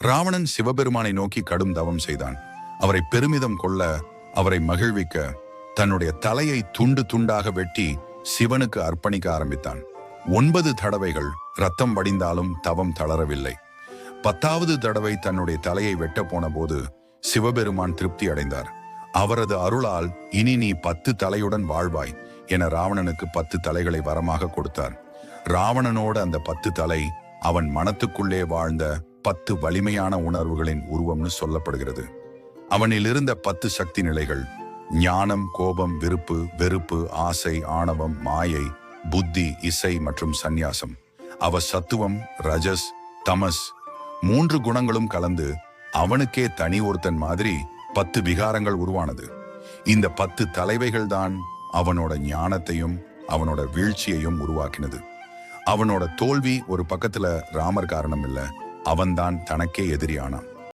ராவணன் சிவபெருமானை நோக்கி கடும் தவம் செய்தான். அவரை பெருமிதம் கொள்ள அவரை மகிழ்விக்க தன்னுடைய தலையை துண்டு துண்டாக வெட்டி சிவனுக்கு அர்ப்பணிக்க ஆரம்பித்தான். ஒன்பது தடவைகள் ரத்தம் வடிந்தாலும் தவம் தளரவில்லை. பத்தாவது தடவை தன்னுடைய தலையை வெட்ட போன போது சிவபெருமான் திருப்தி அடைந்தார். அவரது அருளால் இனி நீ பத்து தலையுடன் வாழ்வாய் என ராவணனுக்கு பத்து தலைகளை வரமாக கொடுத்தார். ராவணனோட அந்த பத்து தலை அவன் மனத்துக்குள்ளே வாழ்ந்த பத்து வலிமையான உணர்வுகளின் உருவம்னு சொல்லப்படுகிறது. அவனில் இருந்த பத்து சக்தி நிலைகள் ஞானம் கோபம் விருப்பு வெறுப்பு ஆசை ஆணவம் மாயை புத்தி இசை மற்றும் சந்நியாசம். அவ சத்துவம் ரஜஸ் தமஸ் மூன்று குணங்களும் கலந்து அவனுக்கே தனி ஒருத்தன் மாதிரி பத்து விகாரங்கள் உருவானது. இந்த பத்து தலைவைகள் தான் அவனோட ஞானத்தையும் அவனோட வீழ்ச்சியையும் உருவாக்கினது. அவனோட தோல்வி ஒரு பக்கத்துல ராமர் காரணம் இல்லை அவன்தான் தனக்கே எதிரியானான்.